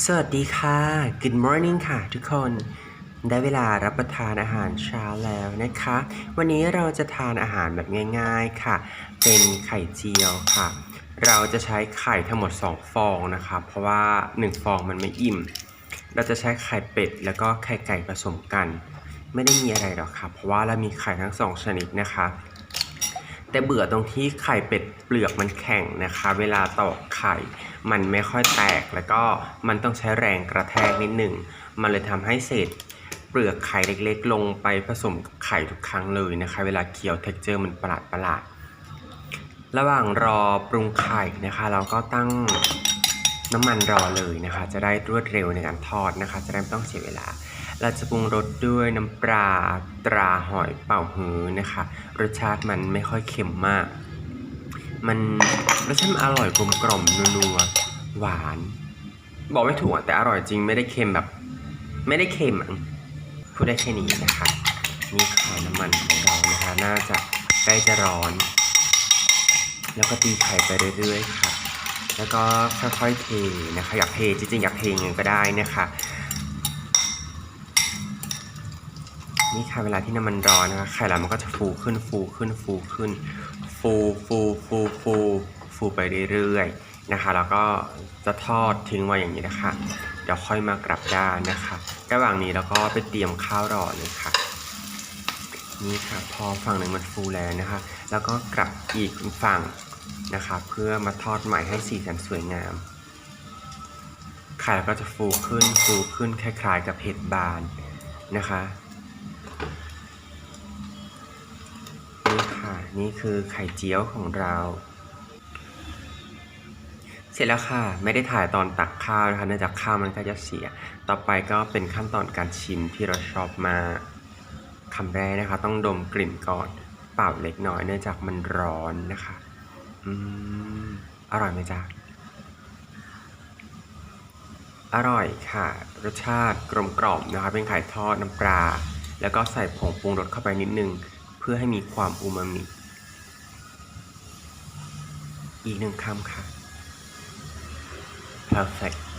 สวัสดีค่ะ Good morning ค่ะทุกคน ได้เวลารับประทานอาหารเช้าแล้วนะคะ วันนี้เราจะทานอาหารแบบง่ายๆค่ะ เป็นไข่เจียวค่ะ เราจะใช้ไข่ทั้งหมด 2 ฟองนะคะ เพราะว่า 1 ฟองมันไม่อิ่ม เราจะใช้ไข่เป็ดแล้วก็ไข่ไก่ผสมกัน ไม่ได้มีอะไรหรอกค่ะ เพราะว่าเรามีไข่ทั้งสองชนิดนะคะ แต่เบื่อตรงที่ไข่เป็ดเปลือกมันแข็งนะคะ เวลาตอกไข่ มันไม่ค่อยแตกแล้วก็มันต้องใช้แรงกระแทกนิดหนึ่ง มันเลยทำให้เศษเปลือกไข่เล็กๆ ลงไปผสมกับไข่ทุกครั้งเลยนะคะ เวลาเคี้ยวเท็กเจอร์มันประหลาดประหลาดระหว่างรอปรุงไข่นะคะ เราก็ตั้งน้ำมันรอเลยนะคะ จะได้รวดเร็วในการทอดนะคะ จะได้ไม่ต้องเสียเวลา เราจะปรุงรสด้วยน้ำปลาตราหอยเป่าฮื้อนะคะ รสชาติมันไม่ค่อยเค็มมาก มันรสชาติมันอร่อยกลมกล่อมนัวๆหวาน บอกไม่ถูกแต่อร่อยจริงไม่ได้เค็มแบบ ไม่ได้เค็มอะพูดได้แค่นี้นะคะนี่ค่ะน้ำมันของเรานะคะ น่าจะใกล้จะร้อน แล้วก็ตีไข่ไปเรื่อยๆค่ะ แล้วก็ค่อยๆเทนะคะ อยากเทจริงๆอยากเทยังไงก็ได้นะคะ นี่ค่ะเวลาที่น้ำมันร้อนนะคะไข่เรามันก็จะฟูขึ้นฟูขึ้นฟูขึ้น ฟูฟูฟูฟูฟูไปเรื่อยๆนะคะ แล้วก็จะทอดทิ้งไว้อย่างนี้นะคะ เดี๋ยวค่อยมากลับด้านนะคะ ระหว่างนี้เราก็ไปเตรียมข้าวรอเลยค่ะนี่ค่ะพอฝั่งหนึ่งมันฟูแล้วนะคะ แล้วก็กลับอีกฝั่งนะคะ เพื่อมาทอดใหม่ให้สีสันสวยงามไข่ก็จะฟูขึ้นฟูขึ้นคล้ายๆกับเห็ดบานนะคะ นี่คือไข่เจียวของเรา เสร็จแล้วค่ะ ไม่ได้ถ่ายตอนตักข้าวนะคะเนื่องจากข้าวมันก็จะเสีย ต่อไปก็เป็นขั้นตอนการชิมที่เราชอบมาคำแรกนะคะ ต้องดมกลิ่นก่อนเป่าเล็กน้อยเนื่องจากมันร้อนนะคะ อืม อร่อยไหมจ๊ะ อร่อยค่ะ รสชาติกลมกล่อมนะคะ เป็นไข่ทอดน้ำปลา แล้วก็ใส่ผงปรุงรสเข้าไปนิดนึง เพื่อให้มีความอูมามิ อีกหนึ่งคำค่ะ perfect